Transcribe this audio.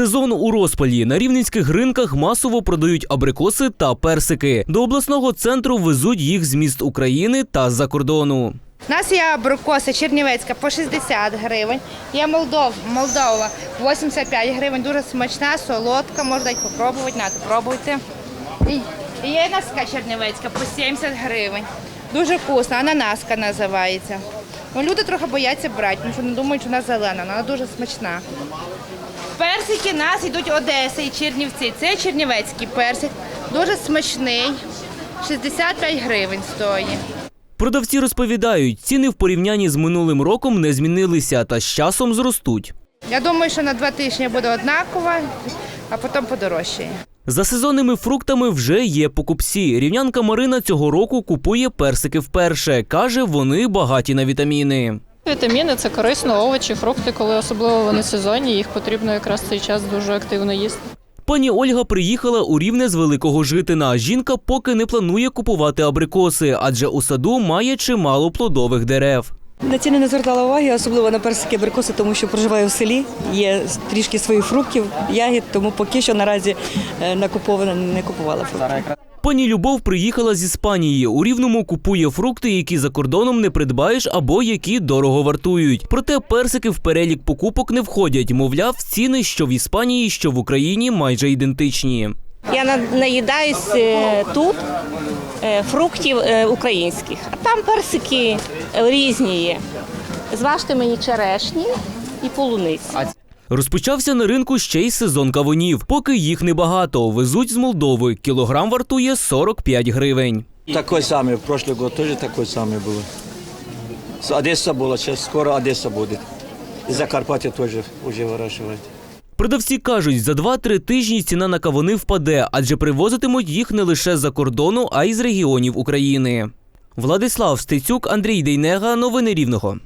Сезон у розпалі на рівненських ринках масово продають абрикоси та персики. До обласного центру везуть їх з міст України та з-за кордону. У нас є абрикоса чернівецька по 60 гривень, є Молдов, Молдова 85 гривень, дуже смачна, солодка, можна дати попробувати, пробуйте. І є наска чернівецька по 70 гривень. Дуже вкусна, ананаска називається. Ну, люди трохи бояться брати, тому що не думають, що вона зелена, вона дуже смачна. Персики у нас йдуть Одеса і Чернівці. Це чернівецький персик, дуже смачний, 65 гривень стоїть. Продавці розповідають, ціни в порівнянні з минулим роком не змінилися та з часом зростуть. Я думаю, що на два тижні буде однакова, а потім подорожчає. За сезонними фруктами вже є покупці. Рівнянка Марина цього року купує персики вперше. Каже, вони багаті на вітаміни. Вітаміни це корисно, овочі, фрукти, коли особливо вони сезонні, їх потрібно якраз цей час дуже активно їсти. Пані Ольга приїхала у Рівне з Великого Житина. Жінка поки не планує купувати абрикоси, адже у саду має чимало плодових дерев. На ціни не звертала уваги, особливо на персики абрикоси, тому що проживаю в селі. Є трішки своїх фруктів, ягід, тому поки що наразі е, накупована не купувала фрукти. Пані Любов приїхала з Іспанії. У Рівному купує фрукти, які за кордоном не придбаєш або які дорого вартують. Проте персики в перелік покупок не входять. Мовляв, ціни що в Іспанії, що в Україні майже ідентичні. Я на- наїдаюсь е, тут е, фруктів е, українських, а там персики різні є. Зважте мені черешні і полуниці. Розпочався на ринку ще й сезон кавунів. Поки їх небагато. Везуть з Молдови. Кілограм вартує 45 гривень. Такой самый, в прошлый год тоже такой самый был. С Одесса была, сейчас скоро Одесса будет. И Закарпатье тоже уже выращивает. Продавці кажуть, за 2-3 тижні ціна на кавуни впаде, адже привозитимуть їх не лише з-за кордону, а й з регіонів України. Владислав Стецюк, Андрій Дейнега. Новини Рівного.